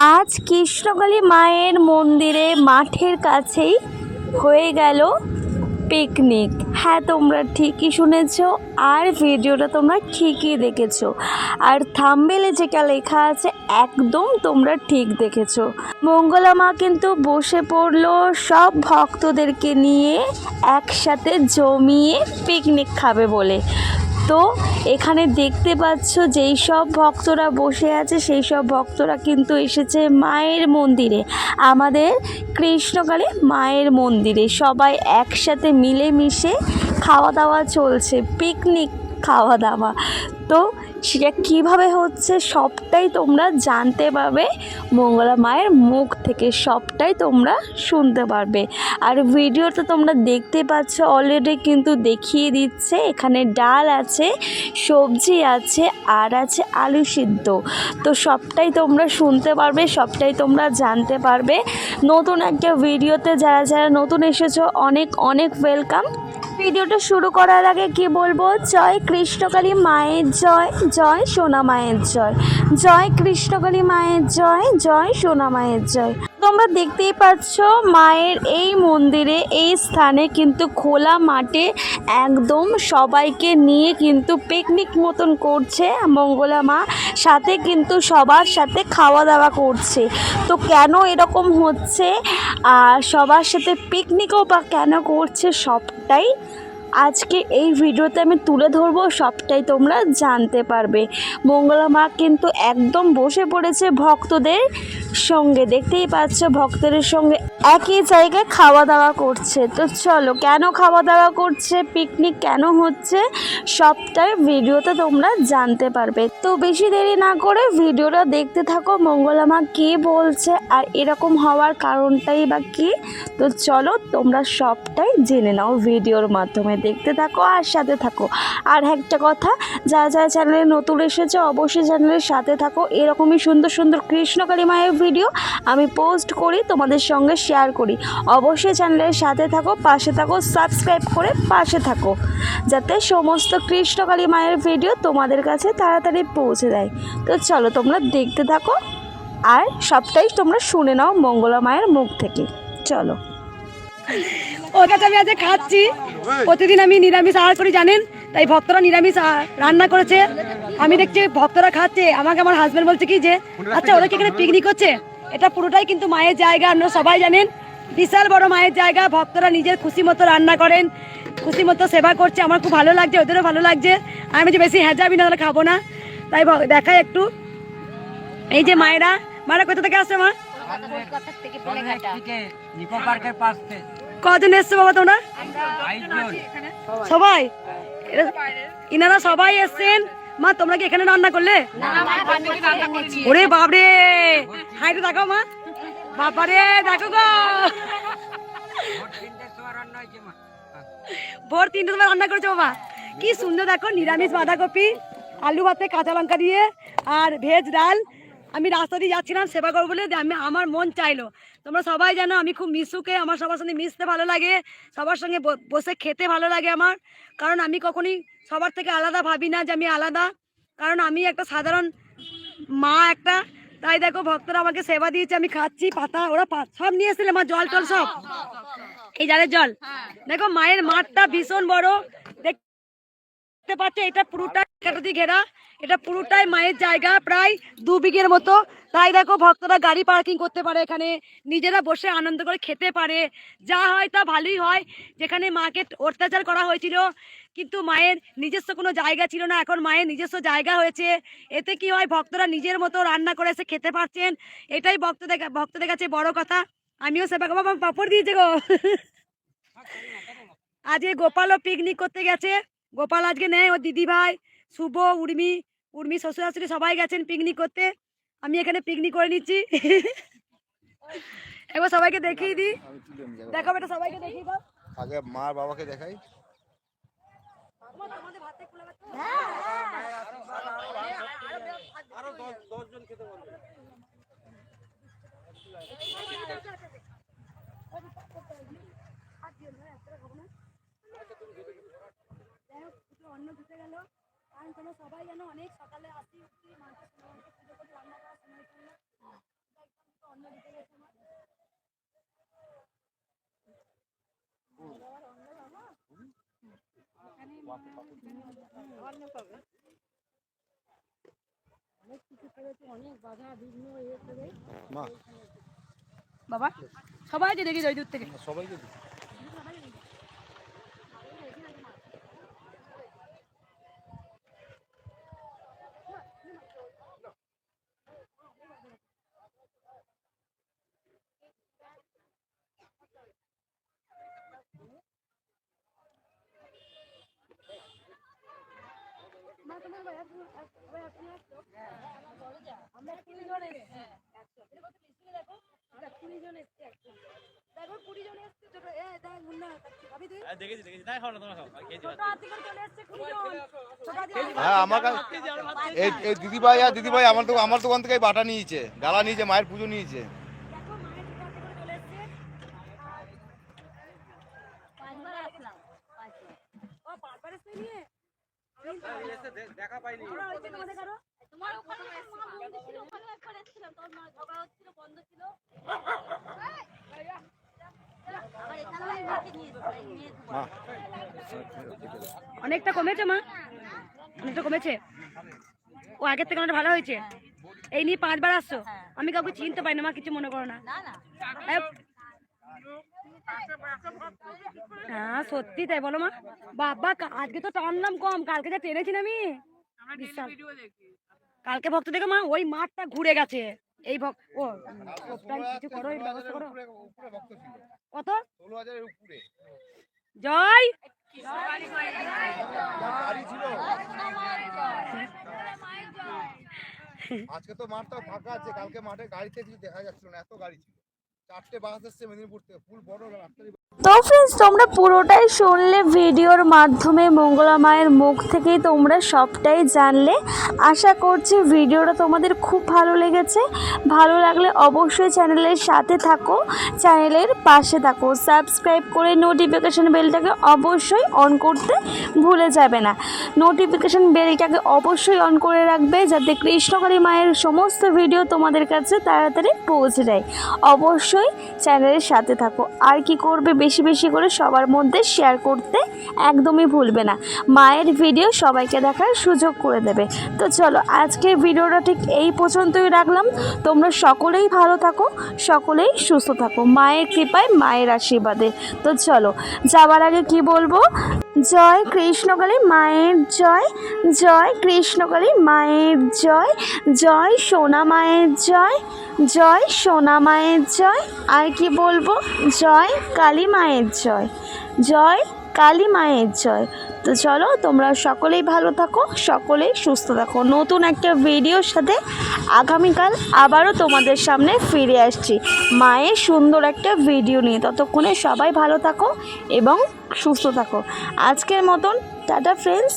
আজ কৃষ্ণকালী মায়ের মন্দিরে মাঠের কাছেই হয়ে গেল পিকনিক। হ্যাঁ তোমরা ঠিকই শুনেছ আর ভিডিওটা তোমরা ঠিকই দেখেছ। আর থাম্বেলে যেটা লেখা আছে, একদম তোমরা ঠিক দেখেছ। মঙ্গলা মা কিন্তু বসে পড়ল সব ভক্তদেরকে নিয়ে একসাথে জমিয়ে পিকনিক খাবে বলে। তো এখানে দেখতে পাচ্ছ যেই সব ভক্তরা বসে আছে, সেই সব ভক্তরা কিন্তু এসেছে মায়ের মন্দিরে। আমাদের কৃষ্ণকালে মায়ের মন্দিরে। সবাই একসাথে মিলেমিশে খাওয়া দাওয়া চলছে পিকনিক খাওয়া দাওয়া। তো সেটা কীভাবে হচ্ছে সবটাই তোমরা জানতে পারবে। মঙ্গলা মায়ের মুখ থেকে সবটাই তোমরা শুনতে পারবে। আর ভিডিওটা তোমরা দেখতে পাচ্ছ অলরেডি কিন্তু দেখিয়ে দিচ্ছে। এখানে ডাল আছে, সবজি আছে, আর আছে আলু সিদ্ধ। তো সবটাই তোমরা শুনতে পারবে, সবটাই তোমরা জানতে পারবে। নতুন একটা ভিডিওতে যারা যারা নতুন এসেছ, অনেক অনেক ওয়েলকাম ভিডিওটা শুরু করার আগে কি বলব? জয় কৃষ্ণকালী মায়ের জয় জয় সোনা মায়ের জয়। জয় কৃষ্ণকালী মায়ের জয় জয় সোনা মায়ের জয়। তোমরা দেখতেই পাচ্ছ, মায়ের এই মন্দিরে, এই স্থানে কিন্তু খোলা মাঠে একদম সবাইকে নিয়ে কিন্তু পিকনিক মতন করছে মঙ্গলা মা। সাথে কিন্তু সবার সাথে খাওয়া দাওয়া করছে। তো কেন এরকম হচ্ছে? আর সবার সাথে পিকনিকও বা কেন করছে? সবটাই আজকে এই ভিডিওতে আমি তুলে ধরবো, সবটাই তোমরা জানতে পারবে। মঙ্গলা মা কিন্তু একদম বসে পড়েছে ভক্তদের সঙ্গে। দেখতেই পাচ্ছ ভক্তদের সঙ্গে একই জায়গায় খাওয়া দাওয়া করছে। তো চলো, কেন খাওয়া দাওয়া করছে পিকনিক কেন হচ্ছে, সবটাই ভিডিওতে তোমরা জানতে পারবে। তো বেশি দেরি না করে ভিডিওটা দেখতে থাকো, মঙ্গলা মা কী বলছে আর এরকম হওয়ার কারণটাই বা কী? তো চলো, তোমরা সবটাই জেনে নাও ভিডিওর মাধ্যমে। দেখতে থাকো আর সাথে থাকো। আর একটা কথা যা যা চ্যানেলে নতুন এসেছে, অবশ্যই চ্যানেলের সাথে থাকো। এরকমই সুন্দর সুন্দর কৃষ্ণকালী মায়ের ভিডিও আমি পোস্ট করি, তোমাদের সঙ্গে শেয়ার করি। অবশ্যই চ্যানেলের সাথে থাকো, পাশে থাকো সাবস্ক্রাইব করে পাশে থাকো, যাতে সমস্ত কৃষ্ণকালী মায়ের ভিডিও তোমাদের কাছে তাড়াতাড়ি পৌঁছে দেয়। তো চলো তোমরা দেখতে থাকো, আর সবটাই তোমরা শুনে নাও মঙ্গলা মায়ের মুখ থেকে। চলো। ওর কাছে আমি আজকে খাচ্ছি। প্রতিদিন আমি নিরামিষ আহার করি জানেন? তাই ভক্তরা নিরামিষ রান্না করেছে। আমি দেখছি ভক্তরা খাচ্ছে। আমাকে আমার হাজবেন্ড বলছে কি যে আচ্ছা ওরা কি এখানে পিকনিক হচ্ছে। এটা পুরোটাই কিন্তু মায়ের জায়গা আপনারা সবাই জানেন? বিশাল বড় মায়ের জায়গা। ভক্তরা নিজের খুশি মতো রান্না করেন। খুশি মতো সেবা করছে। আমার খুব ভালো লাগছে ওদেরও ভালো লাগছে। আমি যে বেশি হেজাবি না তাহলে খাব না। তাই দেখাই একটু। এই যে মায়েরা মায়েরা কোথা থেকে আসছে মা? কজন এসছো বাবা তোমরা? সবাই? ইনারা সবাই এসছেন? মা, তোমরা কি এখানে রান্না করলে? ওরে বাবরে হাইটে দেখো মা। বাবারে দেখো গো। ভোর তিনটে সময় রান্না করেছ বাবা? কি সুন্দর দেখো, নিরামিষ বাঁধাকপি, আলু ভাতে কাঁচা লঙ্কা দিয়ে, আর ভেজ ডাল। আমি রাস্তা দিয়ে যাচ্ছিলাম সেবা করব বলে আমি আমার মন চাইলো। তোমরা সবাই জানো আমি খুব মিশুকে আমার সবার সঙ্গে মিশতে ভালো লাগে সবার সঙ্গে বসে খেতে ভালো লাগে আমার। কারণ আমি কখনই সবার থেকে আলাদা ভাবি না যে আমি আলাদা। কারণ আমি একটা সাধারণ মা একটা। তাই দেখো ভক্তরা আমাকে সেবা দিয়েছে আমি খাচ্ছি পাতা ওরা সব নিয়ে এসেছিলে আমার জল টল সব। এই জালের জল। দেখো মায়ের মাঠটা ভীষণ বড়। দেখতে পাচ্ছ এটা পুরোটাই ঘেরা। এটা পুরোটাই মায়ের জায়গা প্রায় দু বিঘের মতো। তাই দেখো ভক্তরা গাড়ি পার্কিং করতে পারে এখানে। নিজেরা বসে আনন্দ করে খেতে পারে। যা হয় তা ভালোই হয়। যেখানে মাকে অত্যাচার করা হয়েছিল কিন্তু মায়ের নিজস্ব কোনো জায়গা ছিল না। এখন মায়ের নিজস্ব জায়গা হয়েছে। এতে কি হয় ভক্তরা নিজের মতো রান্না করে এসে খেতে পারছেন। এটাই ভক্তদের ভক্তদের কাছে বড় কথা। আমিও সেবা বাবা পাপড় দিয়েছে গো। আজকে গোপালও পিকনিক করতে গেছে। গোপাল আজকে নেই ও দিদি ভাই শুভ উর্মি উর্মি শ্বশুর শাশুড়ি সবাই গেছেন পিকনিক করতে। আমি এখানে পিকনিক করে নিচ্ছি। একবার সবাইকে দেখিয়ে দিই। দেখো এটা সবাইকে দেখিয়ে দাও। আগে মা বাবাকে দেখাই। অন্ন জন্য অনেক সকালে আসি উঠি কিছু অনেক বাধা বাবা সবাইকে দেখি জয় দূর থেকে। সবাইকে হ্যাঁ আমার কাছে এই এই দিদিভাই আর দিদিভাই আমার তো আমার দোকান থেকে বাটা নিয়েছে ডালা নিয়েছে মায়ের পুজো নিয়েছে। দেখা পাইনি। মা অনেকটা কমেছে মা। অনেকটা কমেছে। ও আগের থেকে অনেকটা ভালো হয়েছে। এই নিয়ে পাঁচবার আসছো। আমি কাউকে চিনতে পারি না মা কিছু মনে করো না। হ্যাঁ। সত্যি তাই বলো মা। বাবা আজকে তো টানলাম কম কালকে যা টেনেছি না আমি। বিশাল। কালকে ভক্ত দেখো মা, ওই মাঠটা ঘুরে গেছে। এই ভক্ত কত? জয়! আজকে তো মাঠটা ফাঁকা আছে, কালকে মাঠে গাড়িতে দেখা যাচ্ছিল না, এত গাড়ি ছিল। চারটে তো ফ্রেন্ডস তোমরা পুরোটাই শুনলে ভিডিওর মাধ্যমে, মঙ্গলা মায়ের মুখ থেকেই তোমরা সবটাই জানলে। আশা করছি ভিডিওটা তোমাদের খুব ভালো লেগেছে। ভালো লাগলে অবশ্যই চ্যানেলের সাথে থাকো, চ্যানেলের পাশে থাকো। সাবস্ক্রাইব করে নোটিফিকেশান বেলটাকে অবশ্যই অন করতে ভুলে যাবে না। নোটিফিকেশান বেলটাকে অবশ্যই অন করে রাখবে যাতে কৃষ্ণকালী মায়ের সমস্ত ভিডিও তোমাদের কাছে তাড়াতাড়ি পৌঁছে যায়। অবশ্যই চ্যানেলের সাথে থাকো। আর কি করবে বেশি বেশি করে সবার মধ্যে শেয়ার করতে একদমই ভুলবে না। মায়ের ভিডিও সবাইকে দেখার সুযোগ করে দেবে। তো চলো, আজকের ভিডিওটা ঠিক এই পর্যন্তই রাখলাম। তোমরা সকলেই ভালো থাকো, সকলেই সুস্থ থাকো। মায়ের কৃপায়, মায়ের আশীর্বাদে। তো চলো, যাওয়ার আগে কি বলব? জয় কৃষ্ণকালী মায়ের জয় জয় কৃষ্ণকালী মায়ের জয় জয় সোনা মায়ের জয় জয় সোনা মায়ের জয়, আর কি বলব? জয় কালী মায়ের জয় জয় কালী মায়ের জয়। তো চলো, তোমরা সকলেই ভালো থাকো, সকলেই সুস্থ থাকো। নতুন একটা ভিডিওর সাথে আগামীকাল আবারও তোমাদের সামনে ফিরে আসছি। মায়ের সুন্দর একটা ভিডিও নিয়ে। ততক্ষণে সবাই ভালো থাকো এবং সুস্থ থাকো। আজকের মতন টাটা ফ্রেন্ডস